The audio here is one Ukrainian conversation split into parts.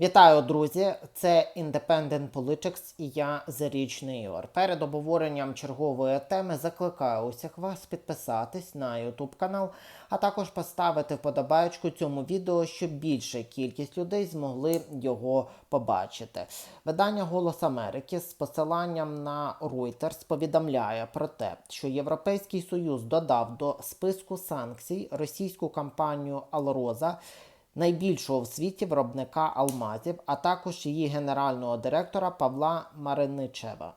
Вітаю, друзі! Це Independent Politics і я Зарічний Ігор. Перед обговоренням чергової теми закликаю усіх вас підписатись на YouTube канал, а також поставити вподобайку цьому відео, щоб більша кількість людей змогли його побачити. Видання Голос Америки з посиланням на Reuters повідомляє про те, що Європейський Союз додав до списку санкцій російську компанію Алроза найбільшого в світі виробника алмазів, а також її генерального директора Павла Мариничева.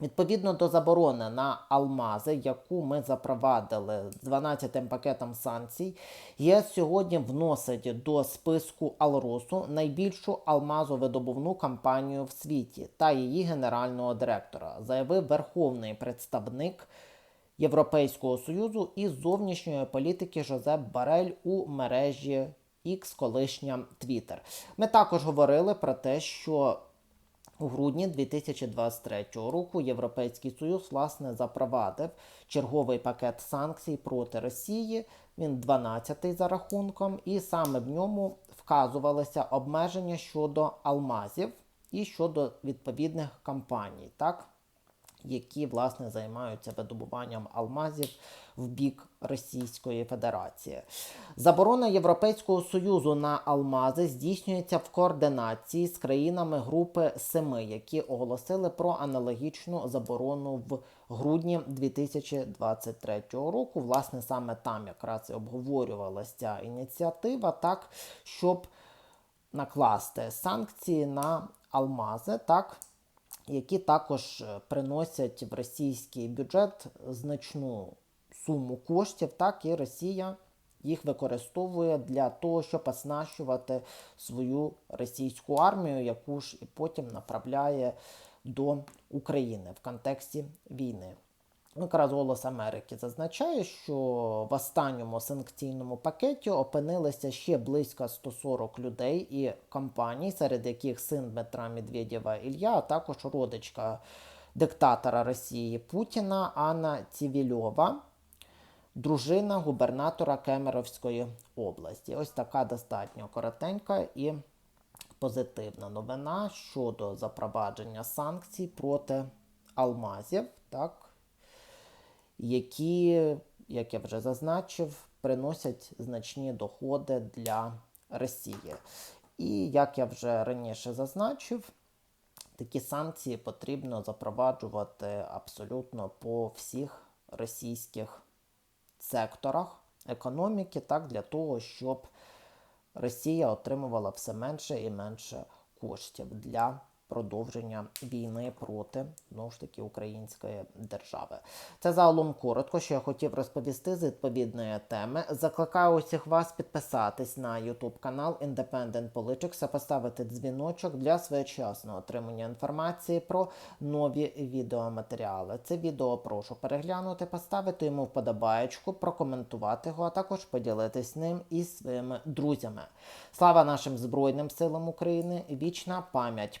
Відповідно до заборони на алмази, яку ми запровадили з 12 пакетом санкцій, ЄС сьогодні вносить до списку Алросу найбільшу алмазовидобувну компанію в світі та її генерального директора, заявив верховний представник Європейського союзу із зовнішньої політики Жозеп Барель у мережі X, колишня Twitter. Ми також говорили про те, що у грудні 2023 року Європейський Союз власне запровадив черговий пакет санкцій проти Росії. Він 12-й за рахунком, і саме в ньому вказувалися обмеження щодо алмазів і щодо відповідних компаній, так? Які власне займаються видобуванням алмазів в бік Російської Федерації. Заборона Європейського Союзу на алмази здійснюється в координації з країнами Групи Семи, які оголосили про аналогічну заборону в грудні 2023 року. Власне, саме там якраз і обговорювалася ця ініціатива, так щоб накласти санкції на алмази, так які також е, приносять в російський бюджет значну суму коштів, так і Росія їх використовує для того, щоб оснащувати свою російську армію, яку ж і потім направляє до України в контексті війни. Ну, Якраз голос Америки зазначає, що в останньому санкційному пакеті опинилися ще близько 140 людей і компаній, серед яких син Дмитра Медведєва Ілля, а також родичка диктатора Росії Путіна Анна Цівільова, дружина губернатора Кемеровської області. Ось така достатньо коротенька і позитивна новина щодо запровадження санкцій проти алмазів. так, які, як я вже зазначив, приносять значні доходи для Росії. І як я вже раніше зазначив, такі санкції потрібно запроваджувати абсолютно по всіх російських секторах економіки, так, для того, щоб Росія отримувала все менше і менше коштів для продовження війни проти знову ж таки української держави. Це загалом коротко, що я хотів розповісти з відповідної теми. Закликаю усіх вас підписатись на YouTube канал Independent Politics, поставити дзвіночок для своєчасного отримання інформації про нові відеоматеріали. Це відео прошу переглянути, поставити йому вподобаєчку, прокоментувати його, а також поділитись ним із своїми друзями. Слава нашим Збройним силам України! Вічна пам'ять